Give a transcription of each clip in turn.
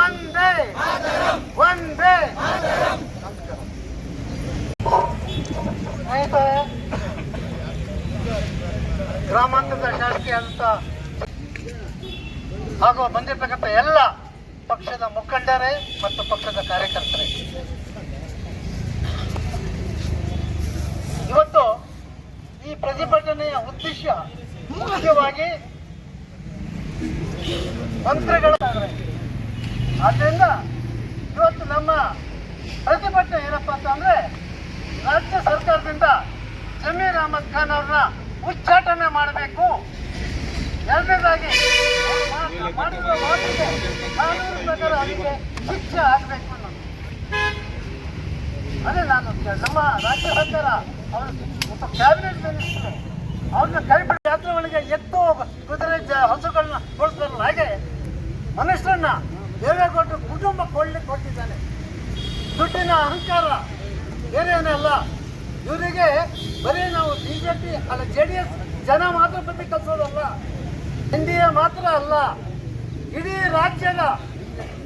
ಒಂದೇ ಒಂದೇ. ಗ್ರಾಮಾಂತರದ ಶಾಸಕಿ ಅಂತ ಹಾಗೂ ಬಂದಿರತಕ್ಕಂಥ ಎಲ್ಲ ಪಕ್ಷದ ಮುಖಂಡರೇ ಮತ್ತು ಪಕ್ಷದ ಕಾರ್ಯಕರ್ತರೇ. ಇವತ್ತು ಈ ಪ್ರತಿಭಟನೆಯ ಉದ್ದೇಶ ಮುಖ್ಯವಾಗಿ ಮಂತ್ರಿಗಳ ಆದ್ದರಿಂದ ಇವತ್ತು ನಮ್ಮ ಪ್ರತಿಭಟನೆ ಏನಪ್ಪಾ ಅಂತಂದ್ರೆ ರಾಜ್ಯ ಸರ್ಕಾರದಿಂದ ಜಮೀರ್ ಅಹಮದ್ ಖಾನ್ ಅವ್ರನ್ನ ಉಚ್ಚಾಟನೆ ಮಾಡಬೇಕು. ಎರಡನೇದಾಗಿ ಪ್ರಕಾರ ಅವರಿಗೆ ಶಿಕ್ಷೆ ಆಗಬೇಕು ಅನ್ನೋದು. ಅದೇ ನಾನು ನಮ್ಮ ರಾಜ್ಯ ಸರ್ಕಾರ ಅವರು ಒಬ್ಬ ಕ್ಯಾಬಿನೆಟ್ ಮಿನಿಸ್ಟರ್ ಅವ್ರನ್ನ ಕೈ ಬಿಡಿ ಯಾತ್ರೆ ಒಳಗೆ ಎತ್ತು ಕುದುರೆ ಹಸುಗಳನ್ನ ಬಳಸ್ತಾರಲ್ಲ ಹಾಗೆ ಮನುಷ್ಯರನ್ನ ದೇವೇಗೌಡರು ಕುಟುಂಬ ಕೊಡ್ಲಿಕ್ಕೆ ಕೊಟ್ಟಿದ್ದಾನೆ. ದುಡ್ಡಿನ ಅಹಂಕಾರ ಬೇರೆ ಏನಲ್ಲ ಇವರಿಗೆ ಬರೀ ನಾವು ಬಿಜೆಪಿ ಅಲ್ಲ ಜೆ ಡಿ ಎಸ್ ಜನ ಮಾತ್ರ ಬುದ್ಧಿ ಕಲಿಸೋದಲ್ಲ. ಎ ಮಾತ್ರ ಅಲ್ಲ. ಇಡೀ ರಾಜ್ಯದ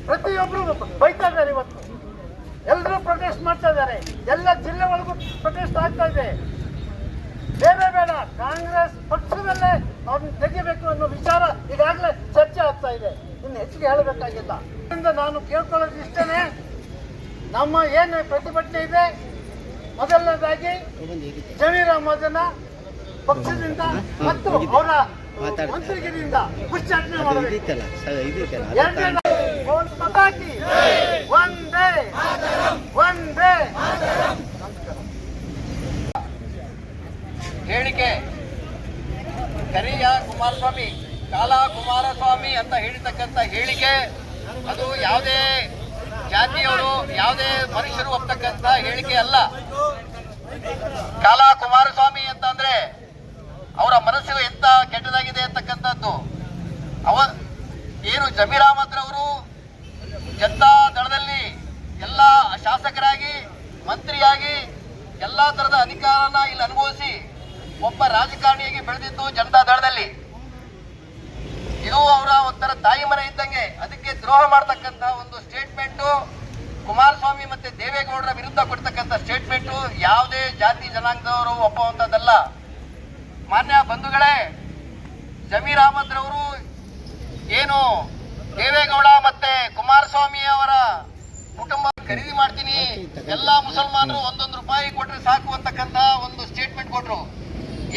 ಪ್ರತಿಯೊಬ್ಬರು ಬೈತಾ ಇದ್ದಾರೆ ಇವತ್ತು. ಎಲ್ಲರೂ ಪ್ರೊಟೆಸ್ಟ್ ಮಾಡ್ತಾ ಇದ್ದಾರೆ. ಎಲ್ಲ ಜಿಲ್ಲೆ ಒಳಗೂ ಪ್ರೊಟೆಸ್ಟ್ ಆಗ್ತಾ ಇದೆ. ಬೇಡ ಕಾಂಗ್ರೆಸ್ ಪಕ್ಷದಲ್ಲೇ ಅವ್ರನ್ನ ತೆಗಿಬೇಕು ಅನ್ನೋ ವಿಚಾರ ಈಗಾಗಲೇ ಚರ್ಚೆ ಆಗ್ತಾ ಇದೆ. ಇನ್ನು ಹೆಚ್ಚಿಗೆ ಹೇಳಬೇಕಾಗಿಲ್ಲ. ಇದರಿಂದ ನಾನು ಕೇಳ್ಕೊಳ್ಳೋದು ಇಷ್ಟೇ ನಮ್ಮ ಏನು ಪ್ರತಿಭಟನೆ ಇದೆ ಮೊದಲನೇದಾಗಿ ಜಮೀರ್ ಅಹಮದನ್ನ ಪಕ್ಷದಿಂದ ಮತ್ತು ಅವರ ಮಂತ್ರಿಗಿರಿಯಿಂದ ಉಚ್ಚಾಟನೆ ಮಾಡಬೇಕು. ಒಂದೇ. ಒಂದೇ. ಹೇಳಿಕೆ. ಕರಿಯ ಕುಮಾರಸ್ವಾಮಿ, ಕಾಲ ಕುಮಾರಸ್ವಾಮಿ ಅಂತ ಹೇಳಿರ್ತಕ್ಕಂಥ ಹೇಳಿಕೆ, ಅದು ಯಾವುದೇ ಜಾತಿಯವರು, ಯಾವುದೇ ಮನುಷ್ಯರು ಒಪ್ತಕ್ಕಂಥ ಹೇಳಿಕೆ ಅಲ್ಲ. ಕಾಲ ಕುಮಾರಸ್ವಾಮಿ ಅಂತಂದ್ರೆ ಅವರ ಮನಸ್ಸು ಎಂತ ಕೆಟ್ಟದಾಗಿದೆ ಅಂತಕ್ಕಂಥದ್ದು. ಅವ, ಏನು ಜಮೀರ್ ಅಹಮದ್ ಜನತಾ ದಳದಲ್ಲಿ ಎಲ್ಲ ಶಾಸಕರಾಗಿ, ಮಂತ್ರಿಯಾಗಿ ಎಲ್ಲ ತರದ ಅಧಿಕಾರನ ಇಲ್ಲಿ ಅನುಭವಿಸಿ ಒಬ್ಬ ರಾಜಕಾರಣಿಯಾಗಿ ಬೆಳೆದಿದ್ದು ಜನತಾ ದಳದಲ್ಲಿ. ಇದು ಅವರ ಒಂಥರ ತಾಯಿ ಮನೆ ಇದ್ದಂಗೆ ಅದಕ್ಕೆ ದ್ರೋಹ ಮಾಡ್ತಕ್ಕಂತ ಒಂದು ಸ್ಟೇಟ್ಮೆಂಟು. ಕುಮಾರಸ್ವಾಮಿ ಮತ್ತೆ ದೇವೇಗೌಡರ ವಿರುದ್ಧ ಕೊಡ್ತಕ್ಕಂಥ ಸ್ಟೇಟ್ಮೆಂಟು. ಯಾವುದೇ ಜಾತಿ ಜನಾಂಗದವರು ಒಪ್ಪುವಂಥದ್ದಲ್ಲ. ಮಾನ್ಯ ಬಂಧುಗಳೇ, ಜಮೀರ್ ಅಹಮದ್ ರವರು ಏನು ದೇವೇಗೌಡ ಮತ್ತೆ ಕುಮಾರಸ್ವಾಮಿ ಅವರ ಕುಟುಂಬ ಖರೀದಿ ಮಾಡ್ತೀನಿ. ಎಲ್ಲಾ ಮುಸಲ್ಮಾನರು ಒಂದೊಂದು ರೂಪಾಯಿ ಕೊಟ್ರೆ ಸಾಕು ಅಂತಕ್ಕಂತ ಒಂದು ಸ್ಟೇಟ್ಮೆಂಟ್ ಕೊಟ್ರು.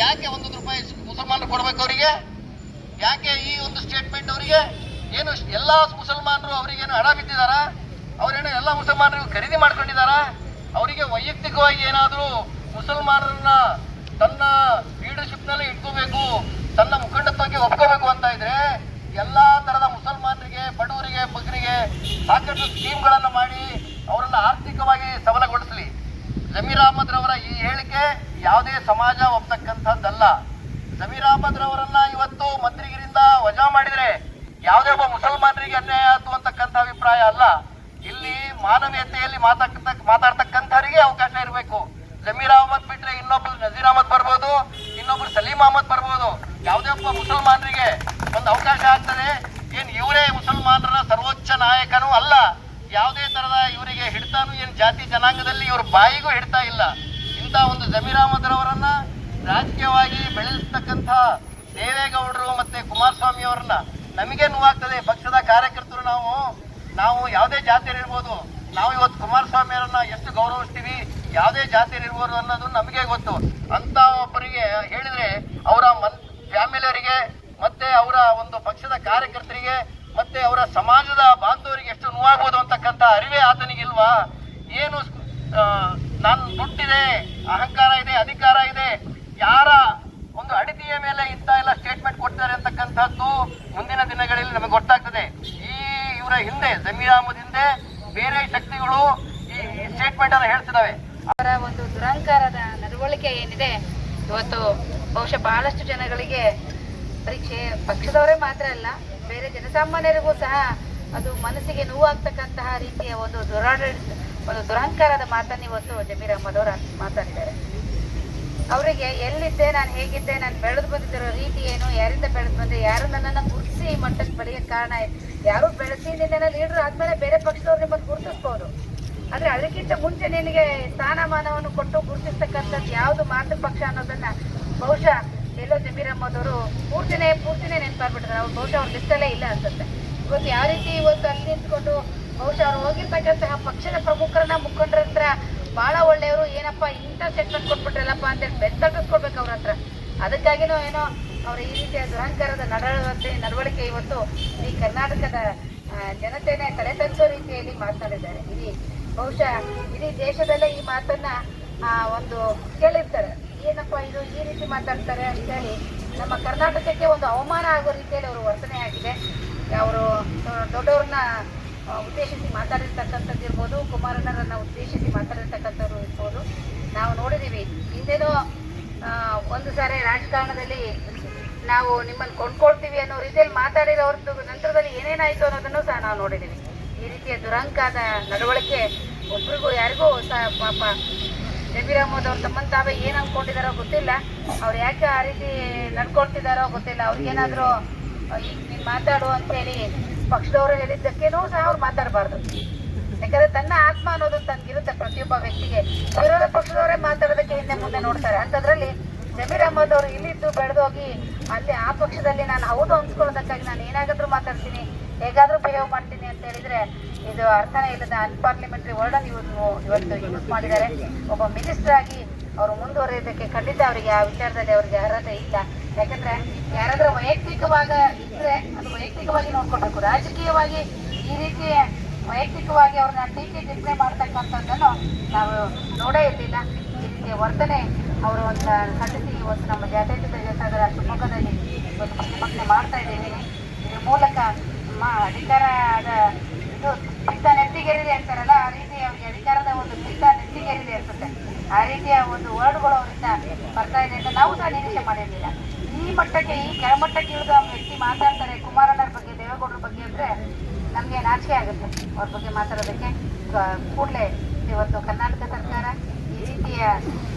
ಯಾಕೆ ಒಂದೊಂದು ರೂಪಾಯಿ ಮುಸಲ್ಮಾನರು ಕೊಡ್ಬೇಕು ಅವರಿಗೆ? ಯಾಕೆ ಈ ಒಂದು ಸ್ಟೇಟ್ಮೆಂಟ್ ಅವರಿಗೆ? ಏನು ಎಲ್ಲಾ ಮುಸಲ್ಮಾನರು ಅವರಿಗೇನು ಹಣ ಬಿದ್ದಿದಾರ? ಅವರೇನು ಎಲ್ಲ ಮುಸಲ್ಮಾನರಿಗೂ ಖರೀದಿ ಮಾಡ್ಕೊಂಡಿದಾರ? ಅವರಿಗೆ ವೈಯಕ್ತಿಕವಾಗಿ ಏನಾದರೂ ಮುಸಲ್ಮಾನರನ್ನ ತನ್ನ ಲೀಡರ್ಶಿಪ್ನಲ್ಲಿ ಇಟ್ಕೋಬೇಕು, ತನ್ನ ಮುಖಂಡತ್ವಕ್ಕೆ ಒಪ್ಕೋಬೇಕು ಅಂತ ಇದ್ರೆ ಎಲ್ಲಾ ತರದ ಮುಸಲ್ಮಾನರಿಗೆ, ಬಡವರಿಗೆ ಬಗ್ಗರಿಗೆ ಸಾಕಷ್ಟು ಸ್ಕೀಮ್ಗಳನ್ನು ಮಾಡಿ ಅವರನ್ನ ಆರ್ಥಿಕವಾಗಿ ಸಬಲಗೊಳಿಸಲಿ ಜಮೀರ್ ಅಹಮದ್ ರವರ ಈ ಹೇಳಿಕೆ ಯಾವುದೇ ಸಮಾಜ ಒಪ್ತಕ್ಕಂಥದ್ದಲ್ಲ ಜಮೀರ್ ಅಹಮದ್ ರವರನ್ನ ಇವತ್ತು ಮಂತ್ರಿಗಿರಿಂದ ವಜಾ ಮಾಡಿದ್ರೆ ಯಾವುದೇ ಒಬ್ಬ ಮುಸಲ್ಮಾನರಿಗೆ ಅನ್ಯಾಯ ಆಯ್ತು ಅಂತಕ್ಕಂಥ ಅಭಿಪ್ರಾಯ ಅಲ್ಲ. ಇಲ್ಲಿ ಮಾನವೀಯತೆಯಲ್ಲಿ ಮಾತಾಡ್ತ ಮಾತಾಡ್ತಕ್ಕಂಥವರಿಗೆ ಅವಕಾಶ ಇರಬೇಕು. ಜಮೀರ್ ಅಹಮದ್ ಬಿಟ್ರೆ ಇನ್ನೊಬ್ರು ನಜೀರ್ ಅಹಮದ್ ಬರ್ಬೋದು, ಇನ್ನೊಬ್ರು ಸಲೀಂ ಅಹಮದ್ ಬರ್ಬೋದು. ಯಾವುದೇ ಒಬ್ಬ ಮುಸಲ್ಮಾನರಿಗೆ ಒಂದು ಅವಕಾಶ ಆಗ್ತದೆ. ಏನು ಇವರೇ ಮುಸಲ್ಮಾನರ ಸರ್ವೋಚ್ಚ ನಾಯಕನೂ ಅಲ್ಲ. ಯಾವುದೇ ತರದ ಇವರಿಗೆ ಹಿಡ್ತಾನೂ ಏನು ಜಾತಿ ಜನಾಂಗದಲ್ಲಿ ಇವ್ರ ಬಾಯಿಗೂ ಹಿಡ್ತಾ ಇಲ್ಲ. ಇಂಥ ಒಂದು ಜಮೀರಾಮದ್ರವರನ್ನ ರಾಜಕೀಯವಾಗಿ ಬೆಳೆಸ್ತಕ್ಕಂಥ ದೇವೇಗೌಡರು ಮತ್ತೆ ಕುಮಾರಸ್ವಾಮಿ ಅವರನ್ನ ನಮಗೆ ನೋವಾಗ್ತದೆ. ಪಕ್ಷದ ಕಾರ್ಯಕರ್ತರು ನಾವು ನಾವು ಯಾವುದೇ ಜಾತಿಯಲ್ಲಿ ಇರ್ಬೋದು. ನಾವು ಇವತ್ತು ಕುಮಾರಸ್ವಾಮಿ ಅವರನ್ನ ಎಷ್ಟು ಗೌರವಿಸ್ತೀವಿ, ಯಾವುದೇ ಜಾತಿಯಲ್ಲಿ ಇರ್ಬೋದು ಅನ್ನೋದು ನಮಗೆ ಗೊತ್ತು. ಅಂತ ಒಬ್ಬರಿಗೆ ಹೇಳಿದ್ರೆ ಅವರ ಮನ್, ಫ್ಯಾಮಿಲಿಯವರಿಗೆ ಮತ್ತೆ ಅವರ ಒಂದು ಪಕ್ಷದ ಕಾರ್ಯಕರ್ತರಿಗೆ ಮತ್ತೆ ಅವರ ಸಮಾಜದ ಬಾಂಧವರಿಗೆ ಎಷ್ಟು ನೋವಾಗ್ಬೋದು. ಅಂತಕ್ಕಂಥ ಅರಿವೇ ಆತನಿಗಿಲ್ವಾ? ಏನು ನಾನು ದುಡ್ಡಿದೆ, ಅಹಂಕಾರ ಇದೆ, ಅಧಿಕಾರ ಇದೆ, ಯಾರ ಒಂದು ಅಡಿತಿಯ ಮೇಲೆ ಇಂಥ ಎಲ್ಲ ಸ್ಟೇಟ್ಮೆಂಟ್ ಕೊಡ್ತಾರೆ ಅಂತಕ್ಕಂಥದ್ದು ಮುಂದಿನ ದಿನಗಳಲ್ಲಿ ನಮಗೆ ಗೊತ್ತಾಗ್ತದೆ. ಈ ಇವರ ಹಿಂದೆ, ಜಮೀರ್ ಹಿಂದೆ ಬೇರೆ ಶಕ್ತಿಗಳು ಈ ಸ್ಟೇಟ್ಮೆಂಟ್ ಅನ್ನು ಹೇಳ್ತಿದ್ದಾವೆ ಅವರ ಒಂದು ದುರಂಕಾರದ ನಡವಳಿಕೆ ಏನಿದೆ, ಇವತ್ತು ಬಹುಶಃ ಬಹಳಷ್ಟು ಜನಗಳಿಗೆ ಪರೀಕ್ಷೆ, ಪಕ್ಷದವರೇ ಮಾತ್ರ ಅಲ್ಲ, ಬೇರೆ ಜನಸಾಮಾನ್ಯರಿಗೂ ಸಹ ಅದು ಮನಸ್ಸಿಗೆ ನೋವಾಗ್ತಕ್ಕಂತಹ ರೀತಿಯ ಒಂದು ದುರಾಡಳಿತ ಒಂದು ದುರಹಂಕಾರದ ಮಾತನ್ನು ಇವತ್ತು ಜಮೀರ್ ಅಹಮದ್ ಅವರು ಮಾತಾಡಿದ್ದಾರೆ. ಅವರಿಗೆ ಎಲ್ಲಿದ್ದೆ, ನಾನು ಹೇಗಿದ್ದೆ, ನಾನು ಬೆಳೆದು ಬಂದಿದ್ದಿರೋ ರೀತಿ ಏನು, ಯಾರಿಂದ ಬೆಳೆದು ಬಂದೆ, ಯಾರು ನನ್ನನ್ನು ಗುರುತಿಸಿ ಮಟ್ಟಕ್ಕೆ ಬೆಳೆಯಕ್ಕೆ ಕಾರಣ ಯಾರು ಬೆಳೆಸಿ ನಿನ್ನ ಲೀಡರ್ ಆದ್ಮೇಲೆ ಬೇರೆ ಪಕ್ಷದವ್ರು ನಿಮ್ಮನ್ನು ಗುರುತಿಸ್ಬೋದು. ಆದರೆ ಅದಕ್ಕಿಂತ ಮುಂಚೆ ನಿನಗೆ ಸ್ಥಾನಮಾನವನ್ನು ಕೊಟ್ಟು ಗುರುತಿಸ್ತಕ್ಕಂಥದ್ದು ಯಾವುದು ಮಾತೃ ಪಕ್ಷ ಅನ್ನೋದನ್ನ ಬಹುಶಃ ಎಲ್ಲೋ ಜಮೀರ್ ಅಹಮದ್ ಅವರು ಪೂರ್ತಿನೇ ಪೂರ್ತಿನೇ ನೆನಪಾಗ್ಬಿಟ್ಟಿದ್ದಾರೆ. ಅವ್ರು ಬಹುಶಃ ಅವ್ರ ಲಿಸ್ಟಲ್ಲೇ ಇಲ್ಲ ಅನ್ಸುತ್ತೆ. ಇವತ್ತು ಯಾವ ರೀತಿ ಇವತ್ತು ಅಲ್ಲಿ ನಿಂತ್ಕೊಂಡು ಬಹುಶಃ ಅವ್ರು ಹೋಗಿರ್ತಕ್ಕಂತಹ ಪಕ್ಷದ ಪ್ರಮುಖರನ್ನ ಮುಖಂಡರ ಹತ್ರ ಬಹಳ ಒಳ್ಳೆಯವರು. ಏನಪ್ಪ ಇಂಥ ಸ್ಟೇಟ್ಮೆಂಟ್ ಕೊಟ್ಬಿಟ್ರಲ್ಲಪ್ಪ ಅಂತೇಳಿ ಬೆತ್ತಟ್ಟಿಸ್ಕೊಳ್ಬೇಕು ಅವ್ರ ಹತ್ರ. ಅದಕ್ಕಾಗಿನೂ ಏನೋ ಅವರ ಈ ರೀತಿಯ ದುರಹಂಕಾರದ ನಡವಳಿಕೆ ನಡವಳಿಕೆ ಇವತ್ತು ಈ ಕರ್ನಾಟಕದ ಜನತೆನೆ ತಲೆ ರೀತಿಯಲ್ಲಿ ಮಾತನಾಡಿದ್ದಾರೆ. ಇಡೀ ಬಹುಶಃ ಇಡೀ ದೇಶದಲ್ಲೇ ಈ ಮಾತನ್ನ ಒಂದು ಕೇಳಿರ್ತಾರೆ. ಏನಪ್ಪ ಇದು ಈ ರೀತಿ ಮಾತಾಡ್ತಾರೆ ಅಂತೇಳಿ ನಮ್ಮ ಕರ್ನಾಟಕಕ್ಕೆ ಒಂದು ಅವಮಾನ ಆಗೋ ರೀತಿಯಲ್ಲಿ ಅವರು ವರ್ತನೆ ಆಗಿದೆ ಅವರು ದೊಡ್ಡವ್ರನ್ನ ಉದ್ದೇಶಿಸಿ ಮಾತಾಡಿರ್ತಕ್ಕಂಥದ್ದು ಇರ್ಬೋದು, ಕುಮಾರಣ್ಣರನ್ನ ಉದ್ದೇಶಿಸಿ ಮಾತಾಡಿರ್ತಕ್ಕಂಥವ್ರು ಇರ್ಬೋದು. ನಾವು ನೋಡಿದ್ದೀವಿ ಹಿಂದೆನೋ ಒಂದು ಸಾರಿ ರಾಜಕಾರಣದಲ್ಲಿ ನಾವು ನಿಮ್ಮನ್ನು ಕೊಂಡ್ಕೊಳ್ತೀವಿ ಅನ್ನೋ ರೀತಿಯಲ್ಲಿ ಮಾತಾಡಿರೋರ್ದು ನಂತರದಲ್ಲಿ ಏನೇನಾಯಿತು ಅನ್ನೋದನ್ನು ಸಹ ನಾವು ನೋಡಿದ್ದೀವಿ ಈ ರೀತಿಯ ದುರಂಕಾದ ನಡವಳಿಕೆ ಒಬ್ರಿಗೂ ಯಾರಿಗೂ ಸಹ ಪಾಪ ಅಹಮದ್ ಅವ್ರ ತಾವೇ ಏನು ಅನ್ಕೊಂಡಿದಾರೋ ಗೊತ್ತಿಲ್ಲ. ಅವ್ರು ಯಾಕೆ ಆ ರೀತಿ ನಡ್ಕೊಳ್ತಿದ್ದಾರೋ ಗೊತ್ತಿಲ್ಲ. ಅವ್ರಿಗೇನಾದರೂ ನೀನು ಮಾತಾಡು ಅಂತೇಳಿ ಪಕ್ಷದವರು ಹೇಳಿದ್ದಕ್ಕೇನೂ ಸಹ ಅವ್ರು ಮಾತಾಡಬಾರ್ದು. ಯಾಕಂದ್ರೆ ತನ್ನ ಆತ್ಮ ಅನ್ನೋದು ತನ್ಗಿರುತ್ತೆ ಪ್ರತಿಯೊಬ್ಬ ವ್ಯಕ್ತಿಗೆ. ವಿರೋಧ ಪಕ್ಷದವರೇ ಮಾತಾಡೋದಕ್ಕೆ ಹಿಂದೆ ಮುಂದೆ ನೋಡ್ತಾರೆ. ಅಂತದ್ರಲ್ಲಿ ಜಮೀರ್ ಅಹಮದ್ ಅವರು ಇಲ್ಲಿದ್ದು ಬೆಳೆದೋಗಿ ಅಲ್ಲಿ ಆ ಪಕ್ಷದಲ್ಲಿ ನಾನು ಹೌದು ಅನ್ಸ್ಕೊಳ್ಳೋದಕ್ಕಾಗಿ ನಾನು ಏನಾಗಾದ್ರೂ ಮಾತಾಡ್ತೀನಿ, ಹೇಗಾದ್ರೂ ಬಿಹೇವ್ ಮಾಡ್ತೀನಿ ಅಂತ ಹೇಳಿದ್ರೆ ಇದು ಅರ್ಥನೇ ಇಲ್ಲದ ಅನ್ಪಾರ್ಲಿಮೆಂಟರಿ ವರ್ಡನ್ ಇವತ್ತು ಇವತ್ತು ಯೂಸ್ ಮಾಡಿದ್ದಾರೆ. ಒಬ್ಬ ಮಿನಿಸ್ಟರ್ ಆಗಿ ಅವರು ಮುಂದುವರೆಯೋದಕ್ಕೆ ಖಂಡಿತ ಅವರಿಗೆ ಆ ವಿಚಾರದಲ್ಲಿ ಅವರಿಗೆ ಅರ್ಹತೆ ಇಲ್ಲ. ಯಾಕಂದ್ರೆ ಯಾರಾದ್ರೂ ವೈಯಕ್ತಿಕವಾಗ ಇದ್ರೆ ಅದು ವೈಯಕ್ತಿಕವಾಗಿ ನೋಡ್ಕೊಳ್ಬೇಕು ರಾಜಕೀಯವಾಗಿ ಈ ರೀತಿ ವೈಯಕ್ತಿಕವಾಗಿ ಅವ್ರನ್ನ ಟೀಕೆ ಟಿಪ್ಪಣಿ ಮಾಡ್ತಕ್ಕಂಥದ್ದನ್ನು ನಾವು ನೋಡೇ ಇರಲಿಲ್ಲ. ಈ ರೀತಿಯ ವರ್ತನೆ ಅವರು ಒಂದು ಖಂಡಿಸಿ ಇವತ್ತು ನಮ್ಮ ಜಾತ್ಯತೀತ ಜನಸಾಗರ ಶಿವಮೊಗ್ಗದಲ್ಲಿ ಇವತ್ತು ಪ್ರತಿಭಟನೆ ಮಾಡ್ತಾ ಇದ್ದೀವಿ ಇದ್ರ ಮೂಲಕ ನಮ್ಮ ಅಧಿಕಾರದ ಇದು ಪಿತ್ತ ನೆತ್ತಿಗೇರಿದೆ ಅಂತಾರಲ್ಲ, ಆ ರೀತಿ ಅವ್ರಿಗೆ ಅಧಿಕಾರದ ಒಂದು ಪಿತ್ತ ನೆತ್ತಿಗೇರಿದೆ ಅನ್ಸುತ್ತೆ. ಆ ರೀತಿಯ ಒಂದು ವರ್ಡ್ಗಳು ಅವರಿಂದ ಬರ್ತಾ ಇದೆ ಅಂತ ನಾವು ಸಹ ನಿರೀಕ್ಷೆ ಮಾಡಿರಲಿಲ್ಲ. ಮಟ್ಟಕ್ಕೆ ಈ ಕೆಳಮಟ್ಟಕ್ಕೆ ಇಳಿದ ವ್ಯಕ್ತಿ ಮಾತಾಡ್ತಾರೆ, ಕುಮಾರಣ್ಣರ ಬಗ್ಗೆ, ದೇವೇಗೌಡರ ಬಗ್ಗೆ ಅಂದ್ರೆ ನಮಗೆ ನಾಚಿಕೆ ಆಗುತ್ತೆ ಅವ್ರ ಬಗ್ಗೆ ಮಾತಾಡೋದಕ್ಕೆ. ಕೂಡಲೇ ಇವತ್ತು ಕರ್ನಾಟಕ ಸರ್ಕಾರ ಈ ರೀತಿಯ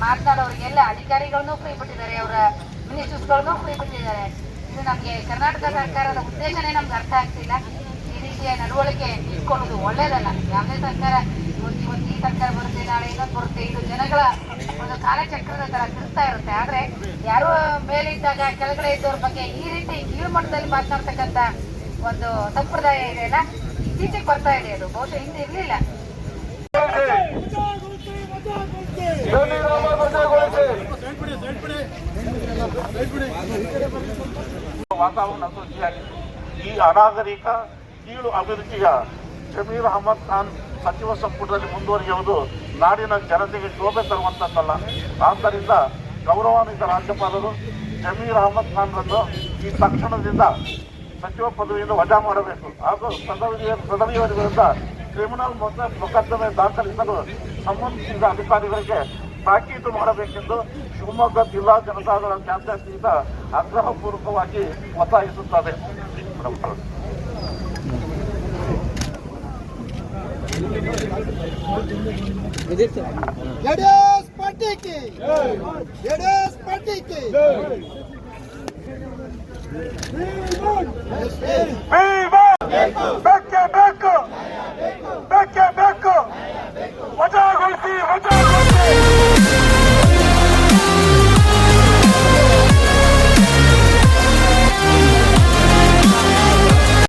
ಮಾತನಾಡೋರಿಗೆಲ್ಲ ಅಧಿಕಾರಿಗಳನ್ನೂ ಫ್ರೀ ಬಿಟ್ಟಿದ್ದಾರೆ, ಅವರ ಮಿನಿಸ್ಟರ್ಸ್ಗಳನ್ನೂ ಫ್ರೀ ಬಿಟ್ಟಿದ್ದಾರೆ. ಇದು ನಮಗೆ ಕರ್ನಾಟಕ ಸರ್ಕಾರದ ಉದ್ದೇಶನೇ ನಮ್ಗೆ ಅರ್ಥ ಆಗ್ತಿಲ್ಲ. ಈ ರೀತಿಯ ನಡವಳಿಕೆ ಇಟ್ಕೊಳ್ಳೋದು ಒಳ್ಳೇದಲ್ಲ. ಯಾವುದೇ ಸರ್ಕಾರ ಸರ್ಕಾರ ಬರುತ್ತೆ, ನಾಳೆ ಇನ್ನೊಂದು ಬರುತ್ತೆ. ಇದು ಜನಗಳ ಒಂದು ಕಾಲಚಕ್ರದ ತರ ತಿರುಗ್ತಾ ಇರುತ್ತೆ. ಆದ್ರೆ ಯಾರೋ ಮೇಲೆ ಇದ್ದಾಗ ಕೆಳಗಡೆ ಇದ್ದವ್ರ ಬಗ್ಗೆ ಈ ರೀತಿ ಕೀಳುಮಟ್ಟದಲ್ಲಿ ಮಾತನಾಡ್ತಕ್ಕಂತ ಒಂದು ಸಂಪ್ರದಾಯ ಇದೆ ಅಲ್ಲ, ಇತ್ತೀಚೆಗೆ ಬರ್ತಾ ಇದೆ ಅದು. ಬಹುಶಃ ಹಿಂದೆ ಇರ್ಲಿಲ್ಲ. ವಾತಾವರಣ ಈ ಅನಾಗರಿಕ ಕೀಳು ಅಭಿರುಚಿಯ ಜಮೀರ್ ಅಹಮದ್ ಖಾನ್ ಸಚಿವ ಸಂಪುಟದಲ್ಲಿ ಮುಂದುವರಿಯುವುದು ನಾಡಿನ ಜನತೆಗೆ ಶೋಭೆ ತರುವಂತದ್ದಲ್ಲ ಆದ್ದರಿಂದ ಗೌರವಾನ್ವಿತ ರಾಜ್ಯಪಾಲರು ಜಮೀರ್ ಅಹಮದ್ ಖಾನ್ರನ್ನು ಈ ತಕ್ಷಣದಿಂದ ಸಚಿವ ಪದವಿಯಿಂದ ವಜಾ ಮಾಡಬೇಕು. ಹಾಗೂ ಪದವಿಯ ಪದವಿಯವರ ವಿರುದ್ಧ ಕ್ರಿಮಿನಲ್ ಮೊಕದ್ದಮೆ ದಾಖಲಿಸಲು ಸಂಬಂಧಿಸಿದ ಅಧಿಕಾರಿಗಳಿಗೆ ತಾಕೀತು ಮಾಡಬೇಕೆಂದು ಶಿವಮೊಗ್ಗ ಜಿಲ್ಲಾ ಜನತಾದಳ ಜಾತ್ಯಾತೀತ ಆಗ್ರಹಪೂರ್ವಕವಾಗಿ ಒತ್ತಾಯಿಸುತ್ತದೆ జడేస్ పార్టీకి జడేస్ పార్టీకి